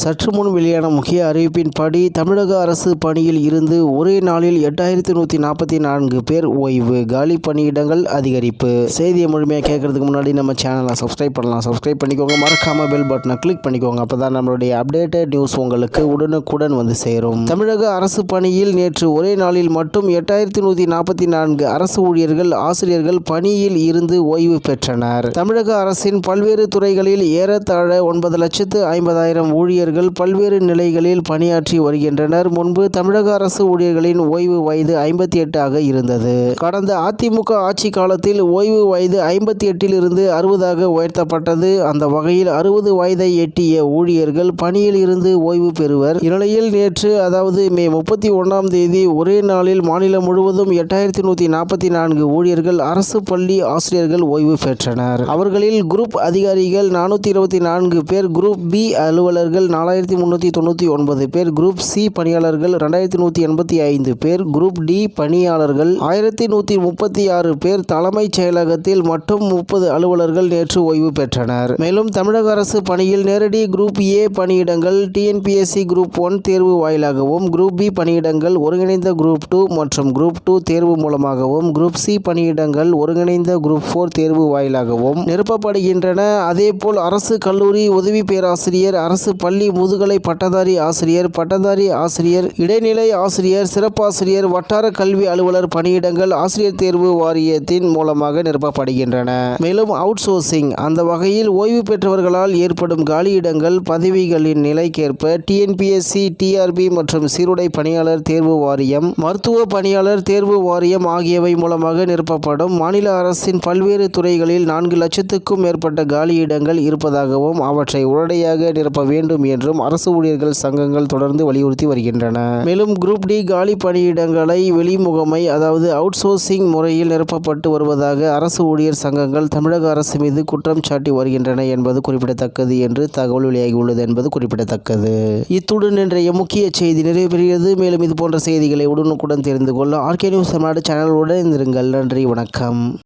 சற்று முன் வெளியான முக்கிய அறிவிப்பின்படி தமிழக அரசு பணியில் இருந்து ஒரே நாளில் எட்டாயிரத்தி நூற்றி நாற்பத்தி நான்கு பேர் ஓய்வு. காலி பணியிடங்கள் அதிகரிப்பு. செய்தியை முழுமையாக கேட்கறதுக்கு முன்னாடி நம்ம சேனலை சப்ஸ்கிரைப் பண்ணலாம். சப்ஸ்கிரைப் பண்ணிக்கோங்க. மறக்காம பெல் பட்டனை கிளிக் பண்ணிக்கோங்க. அப்போ தான் நம்மளுடைய அப்டேட்டட் நியூஸ் உங்களுக்கு உடனுக்குடன் வந்து சேரும். தமிழக அரசு பணியில் நேற்று ஒரே நாளில் மட்டும் எட்டாயிரத்தி நூற்றி நாற்பத்தி நான்கு அரசு ஊழியர்கள் ஆசிரியர்கள் பணியில் இருந்து ஓய்வு பெற்றனர். தமிழக அரசின் பல்வேறு துறைகளில் ஏறத்தாழ ஒன்பது லட்சத்து ஐம்பதாயிரம் ஊழியர்கள் பல்வேறு நிலைகளில் பணியாற்றி வருகின்றனர். முன்பு தமிழக அரசு ஊழியர்களின் ஓய்வு வயது ஐம்பத்தி எட்டு ஆக இருந்தது. கடந்த அதிமுக ஆட்சி காலத்தில் ஓய்வு வயது ஐம்பத்தி எட்டிலிருந்து அறுபதாக உயர்த்தப்பட்டது. அந்த வகையில் அறுபது வயதை எட்டிய ஊழியர்கள் பணியில் இருந்து ஓய்வு பெறுவர். இந்நிலையில் நேற்று அதாவது மே முப்பத்தி ஒன்றாம் தேதி ஒரே நாளில் மாநிலம் முழுவதும் எட்டாயிரத்தி நூற்றி நாற்பத்தி நான்கு ஊழியர்கள் அரசு பள்ளி ஆசிரியர்கள் ஓய்வு பெற்றனர். அவர்களில் குரூப் அதிகாரிகள் நானூற்றி இருபத்தி நான்கு பேர் குரூப் பி அலுவலர்கள் நாலாயிரத்தி முந்நூற்றி தொண்ணூற்றி ஒன்பது பேர் குரூப் சி பணியாளர்கள் ரெண்டாயிரத்தி நூற்றி எண்பத்தி ஐந்து பேர் குரூப் டி பணியாளர்கள் ஆயிரத்தி நூற்றி முப்பத்தி ஆறு பேர் தலைமைச் செயலகத்தில் மட்டும் முப்பது அலுவலர்கள் நேற்று ஓய்வு பெற்றனர். மேலும் தமிழக அரசு பணியில் நேரடி குரூப் ஏ பணியிடங்கள் டிஎன்பிஎஸ்சி குரூப் ஒன் தேர்வு வாயிலாகவும் குரூப் பி பணியிடங்கள் ஒருங்கிணைந்த குரூப் டூ மற்றும் குரூப் டூ தேர்வு மூலமாகவும் குரூப் சி பணியிடங்கள் ஒருங்கிணைந்த குரூப் ஃபோர் தேர்வு வாயிலாகவும் நிரப்பப்படுகின்றன. அதேபோல் அரசு கல்லூரி உதவி பேராசிரியர் அரசு பள்ளி முதுகலை பட்டதாரி ஆசிரியர் பட்டதாரி ஆசிரியர் இடைநிலை ஆசிரியர் சிறப்பாசிரியர் வட்டார கல்வி அலுவலர் பணியிடங்கள் ஆசிரியர் தேர்வு வாரியத்தின் மூலமாக நிரப்பப்படுகின்றன. மேலும் அவுட் சோர்சிங் அந்த வகையில் ஓய்வு பெற்றவர்களால் ஏற்படும் காலியிடங்கள் பதவிகளின் நிலைக்கேற்ப டிஎன்பிஎஸ்சி டிஆர்பி மற்றும் சீருடை பணியாளர் தேர்வு வாரியம் மருத்துவ பணியாளர் தேர்வு வாரியம் ஆகியவை மூலமாக நிரப்பப்படும். மாநில அரசின் பல்வேறு துறைகளில் நான்கு லட்சத்துக்கும் மேற்பட்ட காலியிடங்கள் இருப்பதாகவும் அவற்றை உடனடியாக நிரப்ப வேண்டும் என்றும் அரசு ஊழியர்கள் சங்கங்கள் தொடர்ந்து வலியுறுத்தி வருகின்றன. மேலும் குரூப் டி காலி பணியிடங்களை வெளிமுகமை அதாவது அவுட் சோர்சிங் முறையில் நிரப்பப்பட்டு வருவதாக அரசு ஊழியர் சங்கங்கள் தமிழக அரசு மீது குற்றம் சாட்டி வருகின்றன என்பது குறிப்பிடத்தக்கது என்று தகவல் வெளியாகியுள்ளது என்பது குறிப்பிடத்தக்கது. இத்துடன் இன்றைய முக்கிய செய்தி நிறைவு பெறுகிறது மேலும் இது போன்ற செய்திகளை உடனுக்குடன் தெரிந்து கொள்ள ஆர்கே நியூஸ் தமிழ்நாடு சேனலுடன் இருந்திருங்கள் நன்றி வணக்கம்.